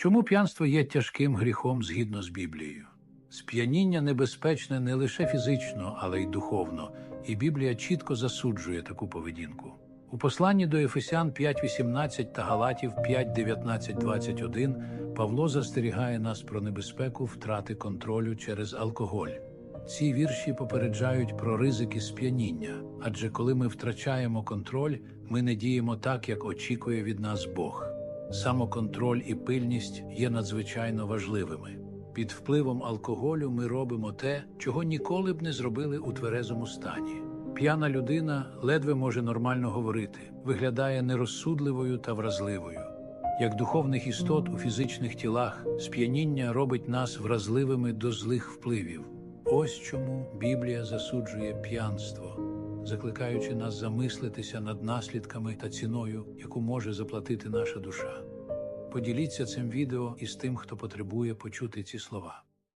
Чому п'янство є тяжким гріхом згідно з Біблією? Сп'яніння небезпечне не лише фізично, але й духовно, і Біблія чітко засуджує таку поведінку. У посланні до Ефесян 5.18 та Галатів 5.19.21 Павло застерігає нас про небезпеку втрати контролю через алкоголь. Ці вірші попереджають про ризики сп'яніння, адже коли ми втрачаємо контроль, ми не діємо так, як очікує від нас Бог. Самоконтроль і пильність є надзвичайно важливими. Під впливом алкоголю ми робимо те, чого ніколи б не зробили у тверезому стані. П'яна людина ледве може нормально говорити, виглядає нерозсудливою та вразливою. Як духовних істот у фізичних тілах, сп'яніння робить нас вразливими до злих впливів. Ось чому Біблія засуджує п'янство, закликаючи нас замислитися над наслідками та ціною, яку може заплатити наша душа. Поділіться цим відео із тим, хто потребує почути ці слова.